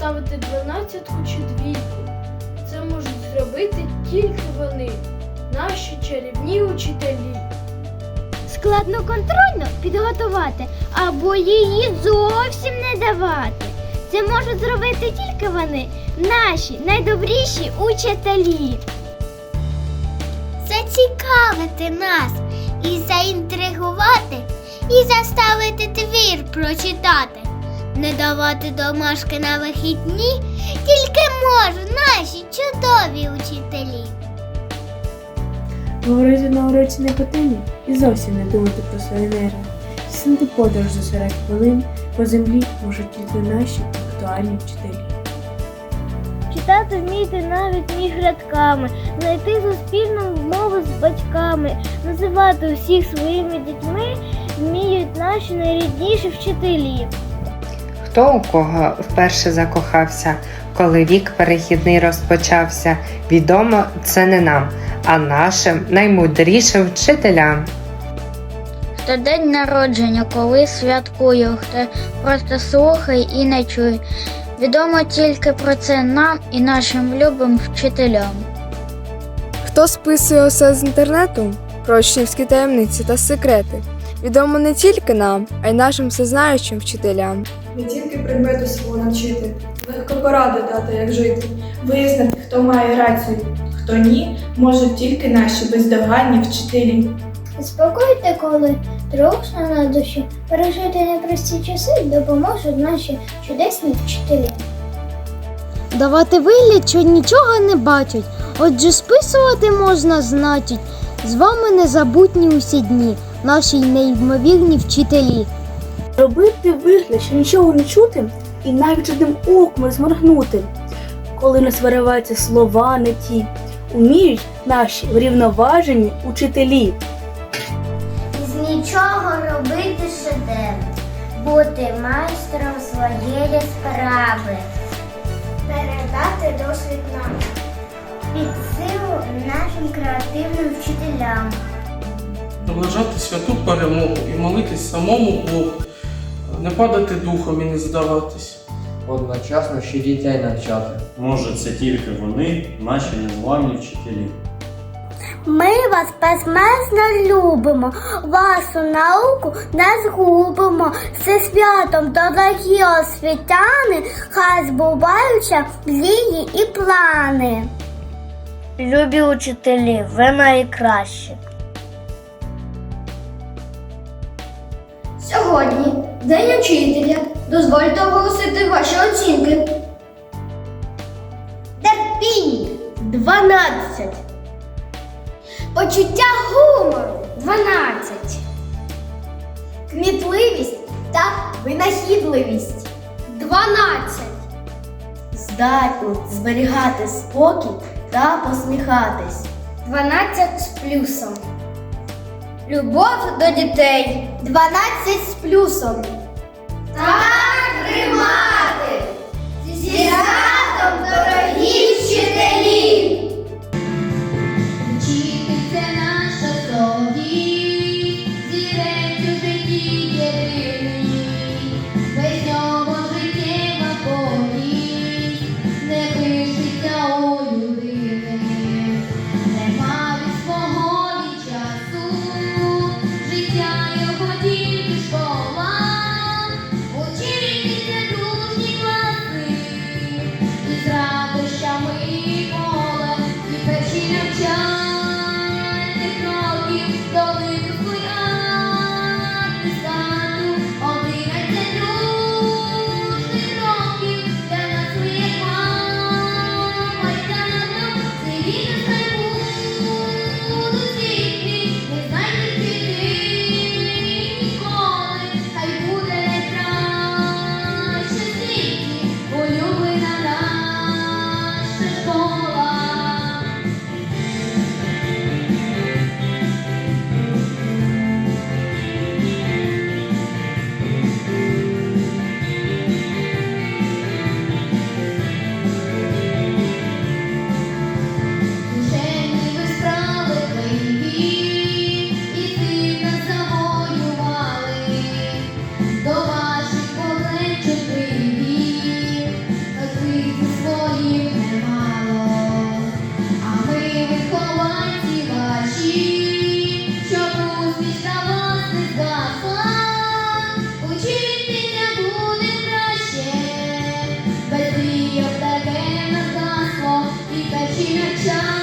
поставити дванадцятку чи двійку. Це можуть зробити тільки вони, наші чарівні учителі. Складноконтрольно підготувати або її зовсім не давати. Це можуть зробити тільки вони, наші найдобріші учителі. Зацікавити нас і заінтригувати, і заставити твір прочитати. Не давати домашки на вихідні тільки можуть наші чудові учителі. Говорити на уроці не потрібно і зовсім не думати про свої нерви. Сінти подорож за 40 хвилин по землі можуть тільки наші актуальні вчителі. Читати вміти навіть між рядками, знайти суспільну мову з батьками, називати усіх своїми дітьми вміють наші найрідніші вчителі. Хто у кого вперше закохався, коли вік перехідний розпочався, відомо це не нам, а нашим наймудрішим вчителям. Хто день народження, коли святкую, хто просто слухає і не чує. Відомо тільки про це нам і нашим любим вчителям. Хто списує усе з інтернету? Про учнівські таємниці та секрети. Відомо не тільки нам, а й нашим всезнаючим вчителям. Не тільки предмету свого навчити, легко поради дати, як жити, вияснити, хто має рацію, хто ні, можуть тільки наші бездоганні вчителі. Заспокойте, коли трушно на душі, пережити непрості часи допоможуть наші чудесні вчителі. Давати вигляд, що нічого не бачать, отже списувати можна, значить. З вами незабутні усі дні, наші неймовірні вчителі. Робити вигляд, що нічого не чути, і навіть одним оком зморгнути. Коли нас вириваються слова не ті, уміють наші врівноважені учителі. З нічого робити шедевр, бути майстром своєї справи, передати досвід нам, під силу нашим креативним вчителям. Наближати святу перемогу і молитись самому Богу, не падати духом і не здаватись. Одночасно ще дітей навчати. Може, це тільки вони, наші незламні вчителі. Ми вас безмежно любимо, вашу науку не згубимо. Зі святом, дорогі освітяни, хай збуваються мрії і плани. Любі учителі, ви найкращі. Сьогодні День учителя. Дозвольте оголосити ваші оцінки. Терпіння 12. Почуття гумору 12. Кмітливість та винахідливість 12. Здатність зберігати спокій та посміхатись 12 з плюсом. Любов до дітей 12 з плюсом. Так тримати! Зі sunshine.